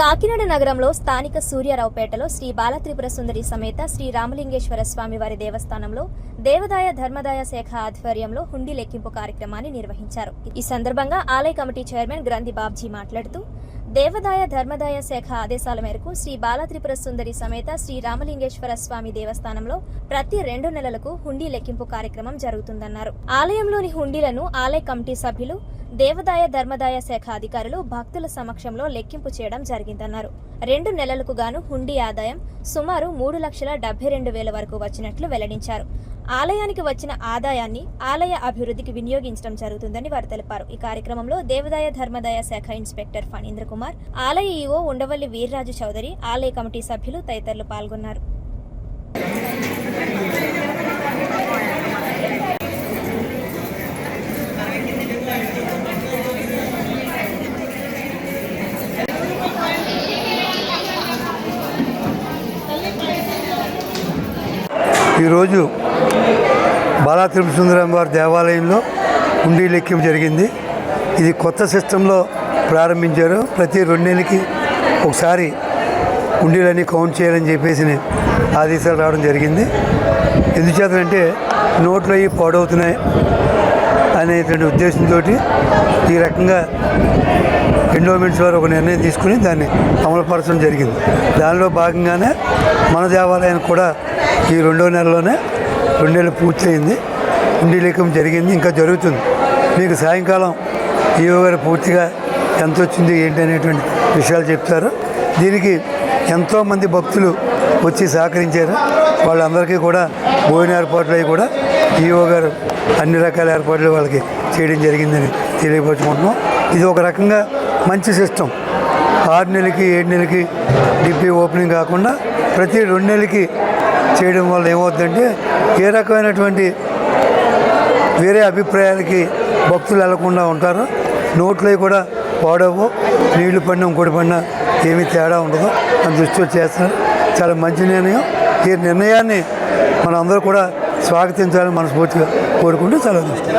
కాకినాడ నగరంలో స్థానిక సూర్యారావుపేటలో శ్రీ బాలత్రిపుర సుందరి సమేత శ్రీ రామలింగేశ్వర స్వామి వారి దేవస్థానంలో దేవదాయ ధర్మదాయ శాఖ ఆధ్వర్యంలో హుండీ లెక్కింపు కార్యక్రమాన్ని నిర్వహించారు. ఈ సందర్భంగా ఆలయ కమిటీ చైర్మన్ గ్రంథి బాబ్జీ మాట్లాడుతూ దేవదాయ ధర్మదాయ శాఖ ఆదేశాల మేరకు శ్రీ బాలత్రిపుర సుందరి సమేత శ్రీ రామలింగేశ్వర స్వామి దేవస్థానంలో ప్రతి రెండు నెలలకు హుండీ లెక్కింపు కార్యక్రమం జరుగుతుందన్నారు. ఆలయంలోని హుండీలను ఆలయ కమిటీ సభ్యులు దేవదాయ ధర్మదాయ శాఖ అధికారులు భక్తుల సమక్షంలో లెక్కింపు చేయడం జరిగిందన్నారు. రెండు నెలలకు గాను హుండీ ఆదాయం సుమారు మూడు లక్షల డెబ్బై రెండు వేల వరకు వచ్చినట్లు వెల్లడించారు. ఆలయానికి వచ్చిన ఆదాయాన్ని ఆలయ అభివృద్ధికి వినియోగించడం జరుగుతుందని వారు తెలిపారు. ఈ కార్యక్రమంలో దేవదాయ ధర్మదాయ శాఖ ఇన్స్పెక్టర్ ఫణీంద్ర కుమార్ ఆలయ ఈవో ఉండవల్లి వీర్రాజు చౌదరి ఆలయ కమిటీ సభ్యులు తదితరులు పాల్గొన్నారు. ఈరోజు బాలా తిరుపతి సుందరం వారి దేవాలయంలో హుండీ లెక్కింపు జరిగింది. ఇది కొత్త సిస్టంలో ప్రారంభించారు. ప్రతి రెండేళ్ళకి ఒకసారి హుండీలన్నీ కౌంట్ చేయాలని చెప్పేసి ఆదేశాలు రావడం జరిగింది. ఎందుచేతంటే నోట్లు అవి పాడవుతున్నాయి అనేటువంటి ఉద్దేశంతో ఈ రకంగా ఎండోమెంట్స్ వారు ఒక నిర్ణయం తీసుకుని దాన్ని అమలుపరచడం జరిగింది. దానిలో భాగంగానే మన దేవాలయానికి కూడా ఈ రెండో నెలలోనే రెండేళ్ళు పూర్తయింది. ఉండి లేఖం జరిగింది ఇంకా జరుగుతుంది. మీకు సాయంకాలం ఈవో గారు పూర్తిగా ఎంత వచ్చింది ఏంటి అనేటువంటి విషయాలు చెప్తారు. దీనికి ఎంతోమంది భక్తులు వచ్చి సహకరించారు. వాళ్ళందరికీ కూడా భోజన ఏర్పాట్లు అవి కూడా ఈఓ గారు అన్ని రకాల ఏర్పాట్లు వాళ్ళకి చేయడం జరిగిందని తెలియపరచుకుంటున్నాం. ఇది ఒక రకంగా మంచి సిస్టమ్ ఆరు నెలలకి ఏడు నెలలకి డిపి ఓపెనింగ్ కాకుండా ప్రతి రెండు నెలలకి చేయడం వల్ల ఏమవుతుందంటే ఏ రకమైనటువంటి వేరే అభిప్రాయాలకి భక్తులు వెళ్ళకుండా ఉంటారు. నోట్లో కూడా పాడవు నీళ్ళు పడిన ఇంకోటి పడినా ఏమీ తేడా ఉండదు. అని దృష్టిలో చేస్తున్నారు. చాలా మంచి నిర్ణయం. ఈ నిర్ణయాన్ని మనం అందరూ కూడా స్వాగతించాలని మనస్ఫూర్తిగా కోరుకుంటూ చాలా దృష్టి